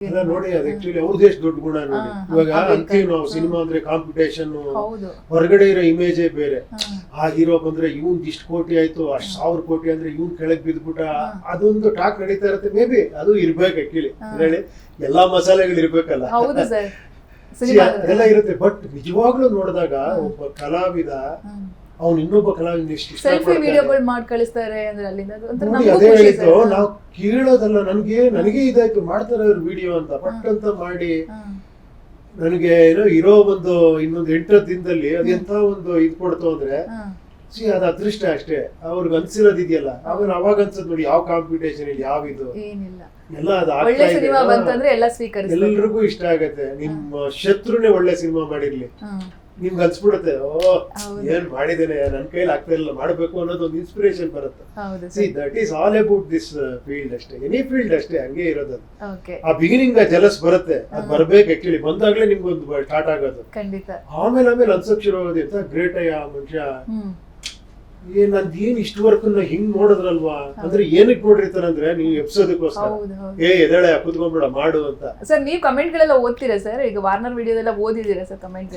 ಎಲ್ಲ ನೋಡಿ ಅದು ಆಕ್ಚುಲಿ ಅವ್ರದ್ದು ಎಷ್ಟು ದೊಡ್ಡ ಗುಣ ನೋಡಿ. ಇವಾಗ ಅಂತೀವಿ ನಾವು ಸಿನಿಮಾ ಅಂದ್ರೆ ಕಾಂಪಿಟೇಷನ್ ಹೊರಗಡೆ ಇರೋ ಇಮೇಜೇ ಬೇರೆ. ಆ ಹೀರೋ ಬಂದ್ರೆ ಇವನ್ ಇಷ್ಟು ಕೋಟಿ ಆಯ್ತು ಅಷ್ಟ್ ಸಾವಿರ ಕೋಟಿ ಅಂದ್ರೆ ಇವನ್ ಕೆಳಗ್ ಬಿದ್ಬಿಟ್ಟ ಅದೊಂದು ಟಾಕ್ ನಡೀತಾ ಇರುತ್ತೆ ಮೇ ಬಿ ಅದು ಇರ್ಬೇಕು ಆಕ್ಚುಲಿ. ಹೇಳಿ ಎಲ್ಲಾ ಮಸಾಲೆಗಳು ಇರ್ಬೇಕಲ್ಲ. ಅದೆಲ್ಲ ಇರುತ್ತೆ ಬಟ್ ನಿಜವಾಗ್ಲೂ ನೋಡಿದಾಗ ಒಬ್ಬ ಕಲಾವಿದ ಅವ್ನು ಇನ್ನೊಬ್ಬ ಕಲಾವಿದ ಎಷ್ಟು ಸೆಲ್ಫಿ. ವಿಡಿಯೋಗಳು ಮಾಡಿ ಕಳಿಸ್ತಾರೆ ಅಂದ್ರೆ ಅಲ್ಲಿಂದ ಅದು ನೋಡಿ ಹೇಳಿದ್ದು ನಾವು ಕೇಳೋದಲ್ಲ ನನ್ಗೆ ನನಗೆ ಇದಾಯ್ತು ಮಾಡ್ತಾರೆ ಅವ್ರು ವಿಡಿಯೋ ಅಂತ. ಪಟ್ ಅಂತ ಮಾಡಿ ನನಗೆ ಏನೋ ಇರೋ ಒಂದು ಇನ್ನೊಂದು ಎಂಟು ದಿನದಲ್ಲಿ ಅದೆಂತ ಒಂದು ಇದು ಕೊಡ್ತು ಅಂದ್ರೆ ಸಿ ಅದು ಅದೃಷ್ಟ ಅಷ್ಟೇ. ಅವ್ರಿಗೆ ಅನ್ಸಿರೋದು ಇದೆಯಲ್ಲ ಆಮೇಲೆ ಅವಾಗ ಅನ್ಸದ್ ನೋಡಿ ಯಾವ ಕಾಂಪಿಟೇಷನ್ ಇಲ್ಲಿ ಯಾವ ಇದು. ಎಲ್ಲ ಅದು ಆಗ್ತಾ ಒಳ್ಳೆ ಸಿನಿಮಾ ಬಂತಂದ್ರೆ ಎಲ್ಲ ಸ್ವೀಕರಿಸ್ತಾರೆ ಎಲ್ರಿಗೂ ಇಷ್ಟ ಆಗತ್ತೆ. ನಿಮ್ಮ ಶತ್ರುನೇ ಒಳ್ಳೆ ಸಿನಿಮಾ ಮಾಡಿರ್ಲಿ. ನಿಮ್ಗೆ ಅನ್ಸ್ಬಿಡುತ್ತೆ ಓ. ಏನ್ ಮಾಡಿದ್ದೇನೆ ನನ್ನ ಕೈಲಿ ಆಗ್ತಾ ಇಲ್ಲ ಮಾಡ್ಬೇಕು ಅನ್ನೋದು ಒಂದು ಇನ್ಸ್ಪಿರೇಷನ್ ಬರುತ್ತೆ. See that is all about this field ಅಷ್ಟೇ. ಎನಿ ಫೀಲ್ಡ್ ಅಷ್ಟೇ ಹಂಗೆ ಇರೋದು ಆ ಬಿಗಿನಿಂಗ್ ಜಲಸ್ ಬರುತ್ತೆ. ಅದ್ ಬರ್ಬೇಕು ಆಕ್ಚುಲಿ ಬಂದಾಗ್ಲೇ ನಿಮ್ಗೊಂದು ಸ್ಟಾರ್ಟ್ ಆಗೋದು. ಆಮೇಲೆ ಆಮೇಲೆ ಅನ್ಸಕ್ ಶುರು ಆಗೋದು ಗ್ರೇಟ್ ಅಯ್ಯ ಮನುಷ್ಯ. ಏನ್ ಅದೇನ್ ಇಷ್ಟವರೆಗೂ ಹಿಂಗ್ ನೋಡಿದ್ರಲ್ವಾ? ಅಂದ್ರೆ ಏನಕ್ಕೆ ನೋಡಿರ್ತಾರಂದ್ರೆ ನೀವು ಎಪ್ಸೋದಕ್ಕೋಸ್ಕರ. ಏ ಎದಳೆ ಕುತ್ಕೊಂಡ್ಬಿಡ ಮಾಡು ಅಂತ. ಸರ್ ನೀವು ಕಮೆಂಟ್ ಗಳೆಲ್ಲ ಓದ್ತೀರಾ ಸರ್? ಈಗ ವಾರ್ನರ್ ವಿಡಿಯೋದೆಲ್ಲ ಓದಿದ್ದೀರಾ ಸರ್ ಕಮೆಂಟ್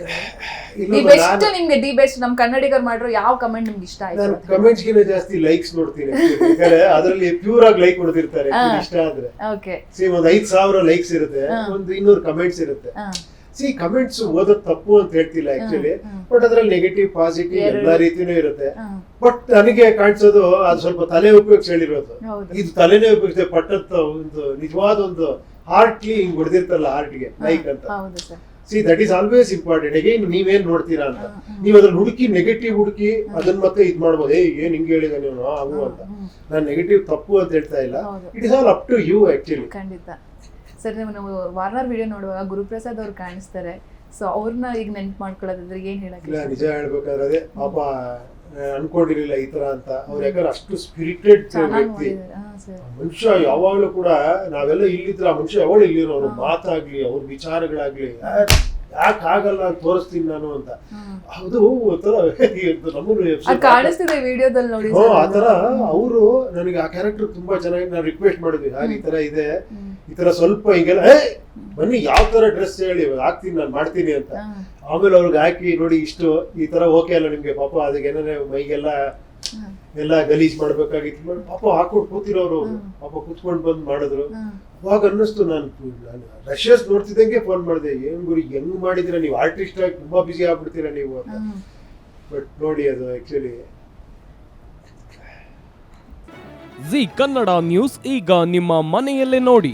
ದಿ ಬೆಸ್ಟ್ ನಿಮ್ಗೆ ದಿ ಬೆಸ್ಟ್ ನಮ್ ಕನ್ನಡಿಗರು ಮಾಡಿರೋ ಯಾವ ಕಮೆಂಟ್ ನಿಮ್ಗೆ ಇಷ್ಟ ನಾನು ಆಯ್ತು? ಕಮೆಂಟ್ಸ್ ಗಿನ ಜಾಸ್ತಿ ಲೈಕ್ಸ್ ನೋಡ್ತೀನಿ. ಯಾಕಂದ್ರೆ ಅದ್ರಲ್ಲಿ ಪ್ಯೂರ್ ಆಗಿ ಲೈಕ್ ಕೊಡ್ತಿರ್ತಾರೆ. ಇಷ್ಟ ಆದ್ರೆ. ಓಕೆ. ಸಿ ಒಂದ್ ಐದ್ ಸಾವಿರ ಲೈಕ್ಸ್ ಇರುತ್ತೆ. ಒಂದು ಇನ್ನೂರು ಕಮೆಂಟ್ಸ್ ಇರುತ್ತೆ. ಸಿ ಕಮೆಂಟ್ಸ್ ಓದೋದ್ ತಪ್ಪು ಅಂತ ಹೇಳ್ತಿಲ್ಲ ಆಕ್ಚುಲಿ ಬಟ್ ಅದ್ರಲ್ಲಿ ನೆಗೆಟಿವ್ ಪಾಸಿಟಿವ್ ಎಲ್ಲ ರೀತಿನೂ ಇರುತ್ತೆ. ಬಟ್ ನನಗೆ ಕಾಣಿಸೋದು ಅದು ಸ್ವಲ್ಪ ತಲೆ ಉಪಯೋಗಿಸಿ ಹೇಳಿರೋದು. ಇದು ತಲೆನೇ ಉಪಯೋಗಿಸಿದೆ ಪಟ್ಟಂತ ಒಂದು ನಿಜವಾದ ಒಂದು ಹಾರ್ಟ್ಲಿ ಹಿಂಗ್ ಹೊಡೆದಿರ್ತಲ್ಲ ಹಾರ್ಟ್ಗೆ ಲೈಕ್ ಅಂತ. See that is always important again ನೀವೇನ್ ನೋಡ್ತೀರಾ ಅಂತ. ನೀವ್ ಅದ್ರಲ್ಲಿ ಹುಡುಕಿ ನೆಗೆಟಿವ್ ಹುಡುಕಿ ಅದನ್ನ ಮತ್ತೆ ಇದ್ ಮಾಡ್ಬೋದು. ಏ ಏನ್ ಹಿಂಗ್ ಹೇಳಿದ ನೀವು ಅವು ಅಂತ. ನಾನು ನೆಗೆಟಿವ್ ತಪ್ಪು ಅಂತ ಹೇಳ್ತಾ ಇಲ್ಲ. It is all up to you actually ಖಂಡಿತ. ಸರ್ ನೀವು ನಾವು ವಾರ್ನರ್ ವಿಡಿಯೋ ನೋಡುವಾಗ ಗುರುಪ್ರಸಾದ್ ಅವ್ರು ಕಾಣಿಸ್ತಾರೆ. ಸೊ ಅವ್ರನ್ನ ಈಗ ನೆನ್ಪು ಮಾಡ್ಕೊಳ್ಳೋದಾದ್ರೆ ಏನ್ ಹೇಳಕ್ ಇಲ್ಲ ನಿಜ ಹೇಳ್ಬೇಕಾದ್ರೆ ಅದೇ ಪಾಪ ಅನ್ಕೊಂಡಿರ್ಲಿಲ್ಲ ಈ ತರ ಅಂತ. ಅವ್ರು ಯಾಕಂದ್ರೆ ಅಷ್ಟು ಸ್ಪಿರಿಟೆಡ್ ವ್ಯಕ್ತಿ. ಮನುಷ್ಯ ಯಾವಾಗ್ಲೂ ಕೂಡ ನಾವೆಲ್ಲ ಇಲ್ಲಿದ್ರೆ ಆ ಮನುಷ್ಯ ಯಾವಾಗ ಇಲ್ಲಿರೋ ಅವ್ರ ಮಾತಾಗ್ಲಿ ಅವ್ರ ವಿಚಾರಗಳಾಗ್ಲಿ ಯಾಕೆ ಆಗಲ್ಲ ಅಂತ ತೋರಿಸ್ತೀನಿ ನಾನು ಅಂತ. ಅದು ಒಂಥರ ನಮ್ಮನ್ನು ಕಾಣಿಸ್ತಿದೆ ವಿಡಿಯೋದಲ್ಲಿ ನೋಡಿ ಆ ತರ ಅವರು ನನಗೆ ಆ ಕ್ಯಾರೆಕ್ಟರ್ ತುಂಬಾ ಚೆನ್ನಾಗಿ ನಾನು ರಿಕ್ವೆಸ್ಟ್ ಮಾಡಿದ್ವಿ. ಯಾರು ಈ ತರ ಇದೆ. ಈ ತರ ಸ್ವಲ್ಪ ಹಿಂಗೆಲ್ಲ ಏ ಬನ್ನಿ ಯಾವ ತರ ಡ್ರೆಸ್ ಹೇಳಿ ಹಾಕ್ತೀನಿ ನಾನು ಮಾಡ್ತೀನಿ ಅಂತ. ಆಮೇಲೆ ಅವ್ರಿಗೆ ಹಾಕಿ ನೋಡಿ ಇಷ್ಟು ಈ ತರ ಓಕೆ ಅಲ್ಲ ನಿಮ್ಗೆ ಪಾಪ ಅದಕ್ಕೆ ಏನಾರ ಮೈಗೆಲ್ಲ. ಎಲ್ಲ ಗಲೀಜ್ ಮಾಡ್ಬೇಕಾಗಿತ್ತು. ಮಾಡಿ ಪಾಪ ಹಾಕೊಂಡು ಕೂತಿರೋರು ಅವ್ರು. ಪಾಪ ಕೂತ್ಕೊಂಡು ಬಂದು ಮಾಡಿದ್ರು. ಅವಾಗ ಅನ್ನಿಸ್ತು ನಾನು ನಾನು ರಶಿಯಸ್ ನೋಡ್ತಿದ್ದಂಗೆ ಫೋನ್ ಮಾಡಿದೆ. ಏನ್ ಗುರಿ ಹೆಂಗ್ ಮಾಡಿದಿರ ನೀವು ಆರ್ಟಿಸ್ಟ್ ಆಗಿ ತುಂಬಾ ಬಿಸಿ ಆಗ್ಬಿಡ್ತೀರಾ ನೀವು? ಅಂತ. ಬಟ್ ನೋಡಿ ಅದು ಆಕ್ಚುಲಿ ಜಿ ಕನ್ನಡ ನ್ಯೂಸ್ ಈಗ ನಿಮ್ಮ ಮನೆಯಲ್ಲೇ ನೋಡಿ.